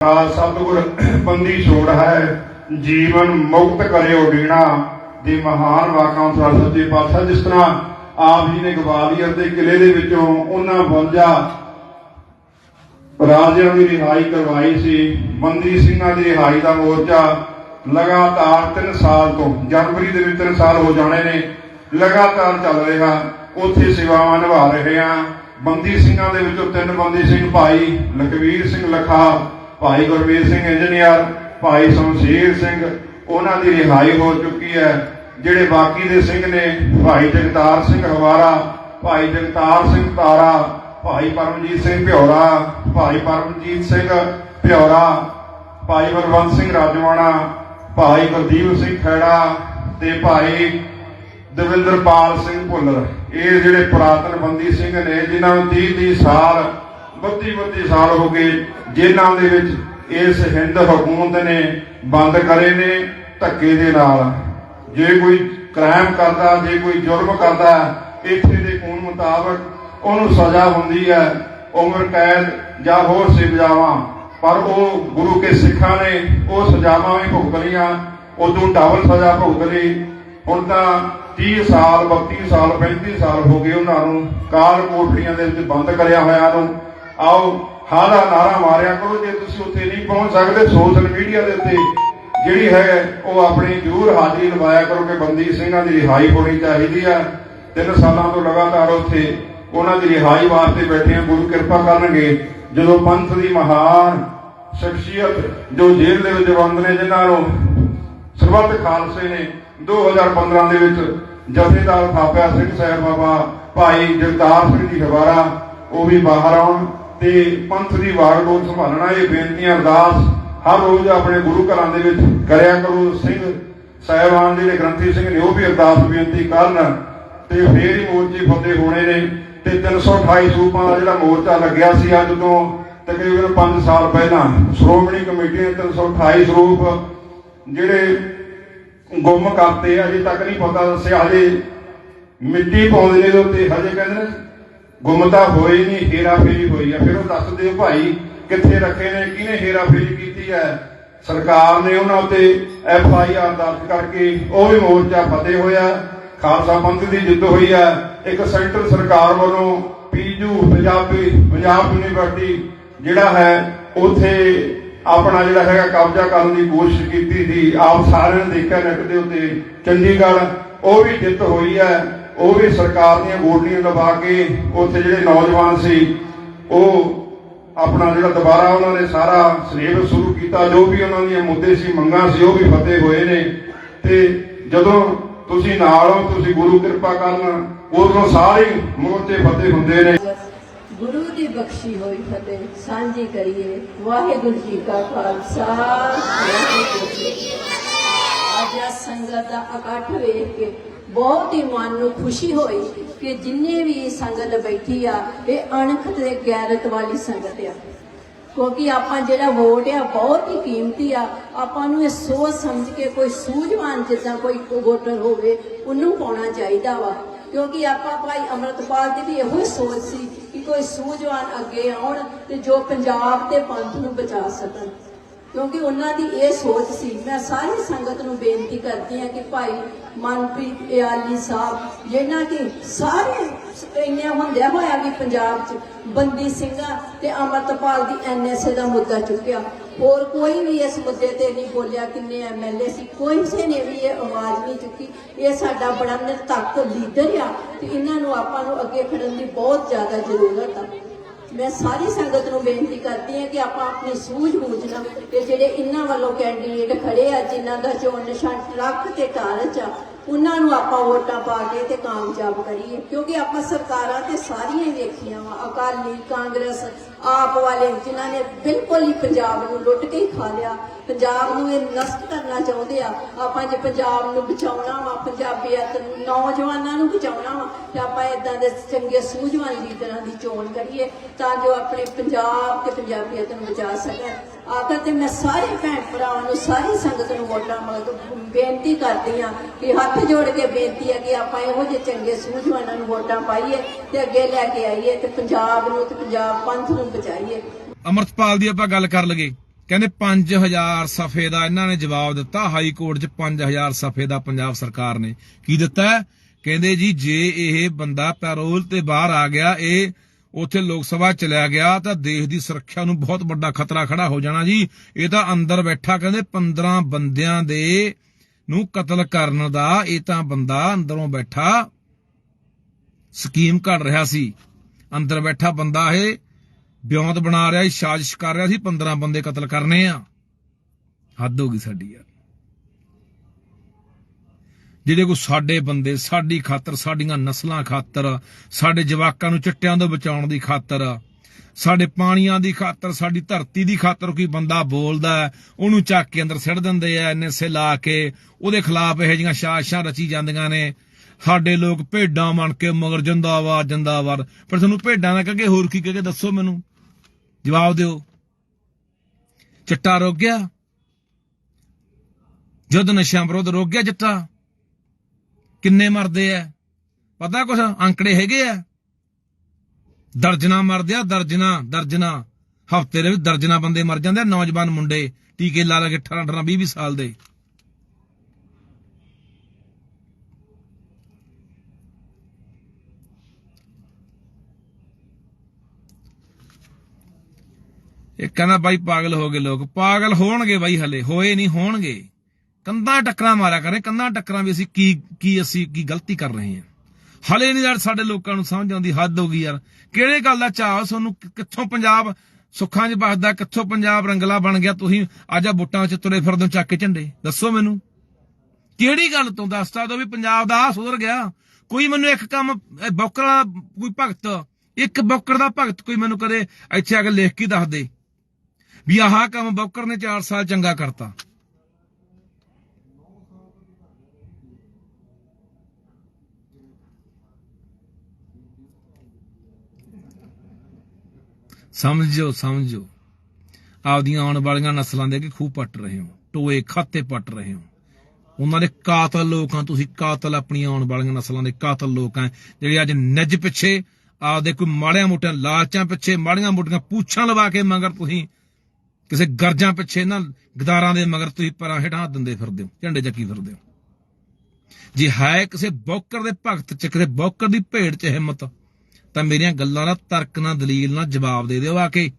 ਆ ਸਤਿਗੁਰ ਬੰਦੀ ਛੋੜ ਹੈ, ਜੀਵਨ ਮੁਕਤ ਕਰਿਓ ਡੀਣਾ, ਦੇ ਮਹਾਨ ਵਾਕਾਂ ਅਨੁਸਾਰ ਸੱਚੇ ਪਾਤਸ਼ਾਹ, ਜਿਸ ਤਰ੍ਹਾਂ ਆਪ ਜੀ ਨੇ ਗਵਾਲੀਅਰ ਦੇ ਕਿਲੇ ਦੇ ਵਿੱਚੋਂ ਉਹਨਾਂ 52 ਰਾਜਿਆਂ ਦੀ ਰਿਹਾਈ ਕਰਵਾਈ ਸੀ ਬੰਦੀ ਸਿੰਘਾਂ ਦੀ ਰਿਹਾਈ ਦਾ ਮੋਰਚਾ ਲਗਾਤਾਰ 3 ਸਾਲ ਤੋਂ, ਜਨਵਰੀ ਦੇ ਵਿੱਚ 3 ਸਾਲ ਹੋ ਜਾਣੇ ਨੇ, ਲਗਾਤਾਰ ਚੱਲ ਰਿਹਾ, ਉੱਥੇ ਸੇਵਾਵਾਂ ਨਿਭਾ ਰਹੇ ਆ ਬੰਦੀ ਸਿੰਘਾਂ ਦੇ ਵਿੱਚੋਂ ਤਿੰਨ ਬੰਦੀ ਸਿੰਘ ਭਾਈ, ਲਖਵੀਰ ਸਿੰਘ ਲਖਾ ਭਾਈ ਗੁਰਮੀਤ ਸਿੰਘ ਇੰਜੀਨੀਅਰ, ਭਾਈ ਸ਼ਮਸ਼ੀਰ ਸਿੰਘ, ਉਹਨਾਂ ਦੀ ਰਿਹਾਈ ਹੋ ਚੁੱਕੀ ਹੈ, ਜਿਹੜੇ ਬਾਕੀ ਦੇ ਸਿੰਘ ਨੇ, ਭਾਈ ਜਗਤਾਰ ਸਿੰਘ ਹਵਾਰਾ, ਭਾਈ ਜਗਤਾਰ ਸਿੰਘ ਤਾਰਾ, ਭਾਈ ਪਰਮਜੀਤ ਸਿੰਘ ਭਿਉਰਾ ਭਾਈ ਪਰਮਜੀਤ ਸਿੰਘ ਭਿਉਰਾ ਭਾਈ ਬਲਵੰਤ ਸਿੰਘ ਰਾਜਵਾਣਾ ਭਾਈ ਗੁਰਦੀਪ ਸਿੰਘ ਖੈੜਾ ਤੇ ਭਾਈ ਦਵਿੰਦਰਪਾਲ ਸਿੰਘ ਭੁੱਲਰ। ਇਹ ਜਿਹੜੇ ਪੁਰਾਤਨ ਬੰਦੀ ਸਿੰਘ ਨੇ, ਜਿਨ੍ਹਾਂ ਨੂੰ 30 30 ਸਾਲ 32 32 ਸਾਲ ਹੋ ਗਏ ਜਿਨ੍ਹਾਂ ਦੇ ਵਿੱਚ ਇਸ ਹਿੰਦ ਹਕੂਮਤ ਨੇ ਬੰਦ ਕਰੇ ਨੇ ਧੱਕੇ ਦੇ ਨਾਲ। ਜੇ ਕੋਈ ਕ੍ਰਾਈਮ ਕਰਦਾ, ਜੇ ਕੋਈ ਜ਼ੁਲਮ ਕਰਦਾ, ਇੱਥੇ ਦੇ ਕਾਨੂੰਨ ਮੁਤਾਬਕ ਉਹਨੂੰ ਸਜ਼ਾ ਹੁੰਦੀ ਹੈ, ਉਮਰ ਕੈਦ ਜਾਂ ਹੋਰ ਸਜ਼ਾਵਾਂ ਪਰ ਉਹ ਗੁਰੂ ਕੇ ਸਿੱਖਾਂ ਨੇ ਉਹ ਸਜ਼ਾਵਾਂ ਵੀ ਭੁਗਤ ਲਈਆਂ, ਉਦੋਂ ਡਬਲ ਸਜ਼ਾ ਭੁਗਤ ਲਈ। ਹੁਣ ਤਾਂ 30 ਸਾਲ 32 ਸਾਲ 35 ਸਾਲ ਹੋ ਗਏ ਉਹਨਾਂ ਨੂੰ। ਕਾਲ ਕੋਠੜੀਆਂ ਦੇ ਵਿੱਚ ਬੰਦ ਕਰਿਆ ਹੋਇਆ ਨੂੰ ਆਓ ਹਾਦਾ ਨਾਰਾ ਮਾਰਿਆ ਕਰੋ, ਜੇ ਤੁਸੀਂ ਉੱਥੇ ਨਹੀਂ ਪਹੁੰਚ ਸਕਦੇ ਸੋਸ਼ਲ ਮੀਡੀਆ ਦੇ ਉੱਤੇ, ਜਿਹੜੀ ਹੈ, ਉਹ ਆਪਣੀ ਜ਼ਰੂਰ ਹਾਜ਼ਰੀ ਲਵਾਇਆ ਕਰੋ ਕਿ ਬੰਦੀ ਸਿੰਘਾਂ ਦੀ ਰਿਹਾਈ ਹੋਣੀ ਚਾਹੀਦੀ ਆ। ਤਿੰਨ ਸਾਲਾਂ ਤੋਂ ਲਗਾਤਾਰ ਉੱਥੇ ਉਹਨਾਂ ਦੀ ਰਿਹਾਈ ਵਾਸਤੇ ਬੈਠੇ ਆ, ਗੁਰੂ ਕਿਰਪਾ ਕਰਨਗੇ। ਜਦੋਂ ਪੰਥ ਦੀ ਮਹਾਨ ਸ਼ਖਸੀਅਤ, ਜੋ ਜੇਲ੍ਹ ਦੇ ਵਿੱਚ ਬੰਦ ਨੇ, ਜਿਨ੍ਹਾਂ ਨੂੰ ਸਰਬੱਤ ਖਾਲਸੇ ਨੇ 2015 ਦੇ ਵਿੱਚ ਜਥੇਦਾਰ ਥਾਪਿਆ ਸਿੰਘ ਸਾਹਿਬ ਬਾਬਾ ਭਾਈ ਜਗਤਾਰ ਸਿੰਘ ਜੀ ਹਵਾਰਾ ਉਹ ਵੀ ਬਾਹਰ ਆਉਣ। ਤੇ ਪੰਥ ਦੀ ਵਾਰਡੋਰ ਸੰਭਾਲਣਾ ਇਹ ਬੇਨਤੀਆਂ ਅਰਦਾਸ ਹਰ ਰੋਜ਼ ਆਪਣੇ ਗੁਰੂ ਘਰਾਂ ਦੇ ਵਿੱਚ ਕਰਿਆ ਕਰੋ। ਸਿੰਘ ਸਾਹਿਬਾਨ ਜਿਹੜੇ ਗ੍ਰੰਥੀ ਸਿੰਘ ਨੇ ਉਹ ਵੀ ਅਰਦਾਸ ਬੇਨਤੀ ਕਰਨ ਤੇ ਫੇਰ ਹੀ ਮੋਰਚੇ ਫਤਿਹ ਹੋਣੇ ਨੇ ਤੇ 328 ਸੂਬਾਂ ਦਾ ਜਿਹੜਾ ਮੋਰਚਾ ਲੱਗਿਆ ਸੀ ਅੱਜ ਤੋਂ ਤਕਰੀਬਨ 5 ਸਾਲ ਪਹਿਲਾਂ, ਸ਼੍ਰੋਮਣੀ ਕਮੇਟੀ ਨੇ 328 ਸਰੂਪ ਜਿਹੜੇ ਗੁੰਮ ਕਰਤੇ, ਅਜੇ ਤੱਕ ਨਹੀਂ ਪਤਾ ਦੱਸਿਆ, ਹਜੇ ਮਿੱਟੀ ਪਾਉਂਦੇ ਨੇ ਇਹਦੇ ਉੱਤੇ, ਹਜੇ ਕਹਿੰਦੇ ਨੇ ਗੁੰਮਤਾ ਹੋਈ ਨਹੀਂ ਹੇਰਾ ਫੇਰੀ ਹੋਈ ਆ। ਫਿਰ ਉਹ ਦੱਸ ਦਿਓ ਭਾਈ, ਕਿੱਥੇ ਰੱਖੇ ਨੇ, ਕਿਹਨੇ ਹੇਰਾ ਫੇਰੀ ਕੀਤੀ ਹੈ ਸਰਕਾਰ ਨੇ ਉਹਨਾਂ ਉੱਤੇ ਐਫ ਆਈ ਆਰ ਦਰਜ ਕਰਕੇ ਉਹ ਵੀ ਮੋਰਚਾ ਫਤਿਹ ਹੋਇਆ। ਖਾਲਸਾ ਪੰਥ ਦੀ ਜਿੱਤ ਹੋਈ ਹੈ ਇੱਕ ਸੈਂਟਰ ਸਰਕਾਰ ਵੱਲੋਂ ਪੀਜੂ ਪੰਜਾਬੀ ਪੰਜਾਬ ਯੂਨੀਵਰਸਿਟੀ ਜਿਹੜਾ ਹੈ, ਉਥੇ ਆਪਣਾ ਜਿਹੜਾ ਹੈਗਾ ਕਬਜ਼ਾ ਕਰਨ ਦੀ ਕੋਸ਼ਿਸ਼ ਕੀਤੀ ਸੀ। ਆਪ ਸਾਰਿਆਂ ਨੇ ਦੇਖਿਆ ਨੈਟ ਦੇ ਉੱਤੇ। ਚੰਡੀਗੜ੍ਹ ਉਹ ਵੀ ਜਿੱਤ ਹੋਈ ਹੈ ਉਹ ਵੀ ਸਰਕਾਰ ਦੀਆਂ ਗੋਲੀਆਂ ਲਵਾ ਕੇ ਉੱਥੇ ਜਿਹੜੇ ਨੌਜਵਾਨ ਸੀ, ਉਹ ਆਪਣਾ ਜਿਹੜਾ ਦੁਬਾਰਾ ਉਹਨਾਂ ਨੇ ਸਾਰਾ ਸਿਲੇਬਸ ਸ਼ੁਰੂ ਕੀਤਾ, ਜੋ ਵੀ ਉਹਨਾਂ ਦੀਆਂ ਮੁੱਦੇ ਸੀ, ਮੰਗਾਂ ਸੀ, ਉਹ ਵੀ ਫਤਿਹ ਹੋਏ ਨੇ। ਤੇ ਜਦੋਂ ਤੁਸੀਂ ਨਾਲ ਹੋ, ਤੁਸੀਂ ਗੁਰੂ ਕਿਰਪਾ ਕਰਨ, ਉਦੋਂ ਸਾਰੇ ਮੋਰਚੇ ਫਤਿਹ ਹੁੰਦੇ ਨੇ। ਗੁਰੂ ਦੀ ਬਖਸ਼ੀ ਹੋਈ ਫਤਿਹ, ਸਾਂਝੀ ਕਰੀਏ। ਵਾਹਿਗੁਰੂ ਜੀ ਕਾ ਖਾਲਸਾ, ਵਾਹਿਗੁਰੂ ਜੀ ਕੀ ਫਤਿਹ। ਅੱਜ ਸੰਗਤ ਦਾ ਇਕੱਠ ਵੇਖ ਕੇ ਬਹੁਤ ਹੀ ਮਨ ਨੂੰ ਖੁਸ਼ੀ ਹੋਈ ਕਿ ਜਿੰਨੇ ਵੀ ਸੰਗਤ ਬੈਠੀ ਆ, ਇਹ ਅਣਖ ਤੇ ਗੈਰਤ ਵਾਲੀ ਸੰਗਤ ਆ। ਕਿਉਂਕਿ ਆਪਾਂ ਜਿਹੜਾ ਵੋਟ ਆ, ਬਹੁਤ ਹੀ ਕੀਮਤੀ ਆ। ਆਪਾਂ ਨੂੰ ਇਹ ਸੋਚ ਸਮਝ ਕੇ ਕੋਈ ਸੂਝਵਾਨ ਜਿੱਦਾਂ ਕੋਈ ਵੋਟਰ ਹੋਵੇ, ਉਹਨੂੰ ਪਾਉਣਾ ਚਾਹੀਦਾ ਵਾ। ਕਿਉਂਕਿ ਆਪਾਂ ਭਾਈ ਅਮਰਤਪਾਲ ਦੀ ਵੀ ਇਹੋ ਹੀ ਸੋਚ ਸੀ ਕਿ ਕੋਈ ਸੂਝਵਾਨ ਅੱਗੇ ਆਉਣ ਤੇ ਜੋ ਪੰਜਾਬ ਤੇ ਪੰਥ ਨੂੰ ਬਚਾ ਸਕਣ। ਕਿਉਂਕਿ ਉਹਨਾਂ ਦੀ ਇਹ ਸੋਚ ਸੀ, ਮੈਂ ਸਾਰੀ ਸੰਗਤ ਨੂੰ ਬੇਨਤੀ ਕਰਦੀ ਹਾਂ ਕਿ ਭਾਈ ਮਨਪ੍ਰੀਤ ਇਆਲੀ ਸਾਹਿਬ ਜਿਹਨਾਂ ਕਿ ਸਾਰੇ ਇੰਨੇ ਹੁੰਦਿਆ ਹੋਇਆ ਵੀ ਪੰਜਾਬ 'ਚ ਬੰਦੀ ਸਿੰਘਾਂ ਤੇ ਅਮਰਤਪਾਲ ਦੀ ਐਨਐਸਏ ਦਾ ਮੁੱਦਾ ਚੁੱਕਿਆ। ਹੋਰ ਕੋਈ ਵੀ ਇਸ ਮੁੱਦੇ ਤੇ ਨਹੀਂ ਬੋਲਿਆ ਕਿੰਨੇ ਐਮਐਲਏ ਸੀ, ਕੋਈ ਕਿਸੇ ਨੇ ਵੀ ਇਹ ਆਵਾਜ਼ ਨਹੀਂ ਚੁੱਕੀ। ਇਹ ਸਾਡਾ ਬੜਾ ਨਿਰਤੱਕ ਲੀਡਰ ਆ ਤੇ ਇਹਨਾਂ ਨੂੰ ਆਪਾਂ ਨੂੰ ਅੱਗੇ ਖੜਨ ਦੀ ਬਹੁਤ ਜ਼ਿਆਦਾ ਜ਼ਰੂਰਤ ਆ। ਮੈਂ ਸਾਰੀ ਸੰਗਤ ਨੂੰ ਬੇਨਤੀ ਕਰਦੀ ਹਾਂ ਕਿ ਆਪਾਂ ਆਪਣੀ ਸੂਝ-ਬੂਝ ਨਾਲ ਤੇ ਜਿਹੜੇ ਇਹਨਾਂ ਵੱਲੋਂ ਕੈਂਡੀਡੇਟ ਖੜੇ ਆ, ਜਿਨ੍ਹਾਂ ਦਾ ਚੋਣ ਨਿਸ਼ਾਨ ਟਰੱਕ ਤੇ ਕਾਰਜ ਆ, ਉਹਨਾਂ ਨੂੰ ਆਪਾਂ ਵੋਟਾਂ ਪਾ ਕੇ ਤੇ ਕਾਮਯਾਬ ਕਰੀਏ। ਕਿਉਂਕਿ ਆਪਾਂ ਸਰਕਾਰਾਂ ਤੇ ਸਾਰੀਆਂ ਹੀ ਵੇਖੀਆਂ ਵਾ, ਅਕਾਲੀ ਕਾਂਗਰਸ ਆਪ ਵਾਲੇ ਜਿਨ੍ਹਾਂ ਨੇ ਬਿਲਕੁਲ ਹੀ ਪੰਜਾਬ ਨੂੰ ਲੁੱਟ ਕੇ ਖਾ ਲਿਆ। ਪੰਜਾਬ ਨੂੰ ਇਹ ਨਸ਼ਟ ਕਰਨਾ ਚਾਹੁੰਦੇ ਆ। ਆਪਾਂ ਜੇ ਪੰਜਾਬ ਨੂੰ ਬਚਾਉਣਾ ਵਾ, ਪੰਜਾਬੀਅਤ ਨੌਜਵਾਨਾਂ ਨੂੰ ਬਚਾਉਣਾ ਵਾ, ਤੇ ਆਪਾਂ ਇਦਾਂ ਦੇ ਚੰਗੇ ਸੂਝਵਾਨ ਲੀਡਰਾਂ ਦੀ ਚੋਣ ਕਰੀਏ ਤਾਂ ਜੋ ਆਪਣੇ ਪੰਜਾਬ ਤੇ ਪੰਜਾਬੀਅਤ ਨੂੰ ਬਚਾ ਸਕਣ। ਆਖਰ ਤੇ ਮੈਂ ਸਾਰੇ ਭੈਣ ਭਰਾਵਾਂ ਨੂੰ, ਸਾਰੀ ਸੰਗਤ ਨੂੰ ਵੋਟਾਂ ਮੰਗ ਬੇਨਤੀ ਕਰਦੀ ਆ ਕਿ ਹੱਥ ਜੋੜ ਕੇ ਬੇਨਤੀ ਹੈ ਕਿ ਆਪਾਂ ਇਹੋ ਜਿਹੇ ਚੰਗੇ ਸੂਝਵਾਨਾਂ ਨੂੰ ਵੋਟਾਂ ਪਾਈਏ ਤੇ ਅੱਗੇ ਲੈ ਕੇ ਆਈਏ ਤੇ ਪੰਜਾਬ ਨੂੰ ਤੇ ਪੰਜਾਬ ਪੰਥ ਨੂੰ ਬਚਾਈਏ। ਅਮਰਤਪਾਲ ਦੀ ਆਪਾਂ ਗੱਲ ਕਰ ਲਗੇ ਕਹਿੰਦੇ 5000 ਸਫੇ ਦਾ ਇਹਨਾਂ ਨੇ ਜਵਾਬ ਦਿੱਤਾ। ਹਾਈ ਕੋਰਟ 'ਚ 5000 ਸਫੇ ਦਾ ਪੰਜਾਬ ਸਰਕਾਰ ਨੇ ਕੀ ਦਿੱਤਾ ਕਹਿੰਦੇ ਜੀ, ਜੇ ਇਹ ਬੰਦਾ ਪੈਰੋਲ ਤੇ ਬਾਹਰ ਆ ਗਿਆ, ਇਹ ਉੱਥੇ ਲੋਕ ਸਭਾ ਚਲਿਆ ਗਿਆ, ਤਾਂ ਦੇਸ਼ ਦੀ ਸੁਰੱਖਿਆ ਨੂੰ ਬਹੁਤ ਵੱਡਾ ਖਤਰਾ ਖੜਾ ਹੋ ਜਾਣਾ ਜੀ। ਇਹ ਤਾਂ ਅੰਦਰ ਬੈਠਾ ਕਹਿੰਦੇ 15 ਬੰਦਿਆਂ ਦੇ ਨੂੰ ਕਤਲ ਕਰਨ ਦਾ ਇਹ ਤਾਂ ਬੰਦਾ ਅੰਦਰੋਂ ਬੈਠਾ ਸਕੀਮ ਘੜ ਰਿਹਾ ਸੀ। ਅੰਦਰ ਬੈਠਾ ਬੰਦਾ ਇਹ ਬਿਉਂਤ ਬਣਾ ਰਿਹਾ ਸੀ, ਸਾਜ਼ਿਸ਼ ਕਰ ਰਿਹਾ ਸੀ 15 ਬੰਦੇ ਕਤਲ ਕਰਨੇ ਆ। ਹੱਦ ਹੋ ਗਈ ਸਾਡੀ ਯਾਰ। ਜਿਹੜੇ ਕੋ ਸਾਡੇ ਬੰਦੇ, ਸਾਡੀ ਖਾਤਰ, ਸਾਡੀਆਂ ਨਸਲਾਂ ਖਾਤਰ, ਸਾਡੇ ਜਵਾਕਾਂ ਨੂੰ ਚਿੱਟਿਆਂ ਤੋਂ ਬਚਾਉਣ ਦੀ ਖਾਤਰ, ਸਾਡੇ ਪਾਣੀਆਂ ਦੀ ਖਾਤਰ, ਸਾਡੀ ਧਰਤੀ ਦੀ ਖਾਤਰ ਕੋਈ ਬੰਦਾ ਬੋਲਦਾ ਉਹਨੂੰ ਚੱਕ ਕੇ ਅੰਦਰ ਸਿੱਟ ਦਿੰਦੇ ਆ, ਐਨਐਸਏ ਲਾ ਕੇ, ਉਹਦੇ ਖਿਲਾਫ ਇਹੋ ਜਿਹੀਆਂ ਸਾਜ਼ਿਸ਼ਾਂ ਰਚੀ ਜਾਂਦੀਆਂ ਨੇ। ਸਾਡੇ ਲੋਕ ਭੇਡਾਂ ਬਣ ਕੇ ਮਗਰ ਜਿੰਦਾਬਾਦ ਜਿੰਦਾਬਾਦ। ਪਰ ਤੁਹਾਨੂੰ ਭੇਡਾਂ ਦਾ ਕਹਗੇ ਹੋਰ ਕੀ ਕਹਗੇ ਦੱਸੋ ਮੈਨੂੰ? ਜਵਾਬ ਦਿਓ। ਚਿੱਟਾ ਰੁਕ ਗਿਆ। ਜਦ ਨਸ਼ਿਆਂ ਵਿਰੁੱਧ ਰੁਕ ਗਿਆ ਚਿੱਟਾ। ਕਿੰਨੇ ਮਰਦੇ ਆ ਪਤਾ ਕੁਛ? ਅੰਕੜੇ ਹੈਗੇ ਆ ਦਰਜਨਾ ਮਰਦੇ ਆ ਦਰਜਨਾ ਦਰਜਨਾ। ਹਫ਼ਤੇ ਦੇ ਵਿੱਚ ਦਰਜਨਾ ਬੰਦੇ ਮਰ ਜਾਂਦੇ ਆ। ਨੌਜਵਾਨ ਮੁੰਡੇ, ਟੀਕੇ ਲਾ ਲਾ ਕੇ 18 18 20 20 ਸਾਲ ਦੇ। ਇਹ ਕਹਿੰਦਾ ਬਾਈ ਪਾਗਲ ਹੋ ਗਏ ਲੋਕ। ਪਾਗਲ ਹੋਣਗੇ ਬਾਈ ਹਲੇ, ਹੋਏ ਨਹੀਂ, ਹੋਣਗੇ। ਕੰਧਾਂ ਟੱਕਰਾਂ ਮਾਰਿਆ ਕਰੇ ਕੰਧਾਂ ਟੱਕਰਾਂ ਵੀ ਅਸੀਂ ਕੀ ਕੀ ਅਸੀਂ, ਕੀ ਗਲਤੀ ਕਰ ਰਹੇ ਹਾਂ। ਹਲੇ ਨਹੀਂ ਯਾਰ ਸਾਡੇ ਲੋਕਾਂ ਨੂੰ ਸਮਝ ਆਉਂਦੀ, ਹੱਦ ਹੋ ਗਈ ਯਾਰ। ਕਿਹੜੇ ਗੱਲ ਦਾ ਚਾਹ ਤੁਹਾਨੂੰ ਕਿੱਥੋਂ ਪੰਜਾਬ ਸੁੱਖਾਂ 'ਚ ਵਸਦਾ, ਕਿੱਥੋਂ ਪੰਜਾਬ ਰੰਗਲਾ ਬਣ ਗਿਆ? ਤੁਸੀਂ ਅੱਜ ਬੁੱਟਾਂ 'ਚ ਤੁਰੇ ਫਿਰਦੇ ਚੱਕ ਕੇ ਝੰਡੇ। ਦੱਸੋ ਮੈਨੂੰ। ਕਿਹੜੀ ਗੱਲ ਤੋਂ ਦੱਸਦਾ ਦੋ ਵੀ ਪੰਜਾਬ ਦਾ ਆ ਸੁਧਰ ਗਿਆ। ਕੋਈ ਮੈਨੂੰ ਇੱਕ ਕੰਮ ਬੌਕਰ ਵਾਲਾ ਕੋਈ ਭਗਤ, ਇੱਕ ਬੌਕਰ ਦਾ ਭਗਤ ਕੋਈ ਮੈਨੂੰ ਕਦੇ ਇੱਥੇ ਆ ਕੇ ਲਿਖ ਕੇ ਦੱਸ ਦੇ। ਵੀ ਆਹ ਕੰਮ ਬੌਕਰ ਨੇ 4 ਸਾਲ ਚੰਗਾ ਕਰਤਾ। ਸਮਝੋ ਸਮਝੋ। ਆਪਦੀਆਂ ਆਉਣ ਵਾਲੀਆਂ ਨਸਲਾਂ ਦੇ ਅੱਗੇ ਖੂਹ ਪੱਟ ਰਹੇ ਹੋ, ਟੋਏ ਖਾਤੇ ਪੱਟ ਰਹੇ ਹੋ। ਉਹਨਾਂ ਦੇ ਕਾਤਲ ਲੋਕਾਂ ਤੁਸੀਂ ਕਾਤਲ ਆਪਣੀਆਂ ਆਉਣ ਵਾਲੀਆਂ ਨਸਲਾਂ ਦੇ ਕਾਤਲ ਲੋਕ ਆ ਜਿਹੜੇ ਅੱਜ ਨਿੱਜ ਪਿੱਛੇ ਆਪਦੇ ਕੋਈ ਮਾੜਿਆਂ ਮੋਟਿਆਂ ਲਾਲਚਾਂ ਪਿੱਛੇ ਮਾੜੀਆਂ ਮੋਟੀਆਂ ਪੂਛਾਂ ਲਵਾ ਕੇ ਮਗਰ ਤੁਸੀਂ ਕਿਸੇ ਗਰਜਾਂ ਪਿੱਛੇ ਨਾ ਗਦਾਰਾਂ ਦੇ ਮਗਰ ਤੁਸੀਂ ਪਰਾਂ ਹੇਠਾਂ ਦਿੰਦੇ ਫਿਰਦੇ ਹੋ, ਝੰਡੇ ਚੱਕੀ ਫਿਰਦੇ ਹੋ। ਜੇ ਹੈ ਕਿਸੇ ਬੌਕਰ ਦੇ ਭਗਤ ਚ, ਕਿਸੇ ਬੌਕਰ ਦੀ ਭੇਡ ਚ ਹਿੰਮਤ, ਤਾਂ ਮੇਰੀਆਂ ਗੱਲਾਂ ਦਾ ਤਰਕ ਨਾਲ ਦਲੀਲ ਨਾਲ ਜਵਾਬ ਦੇ ਦਿਓ ਆ ਕੇ।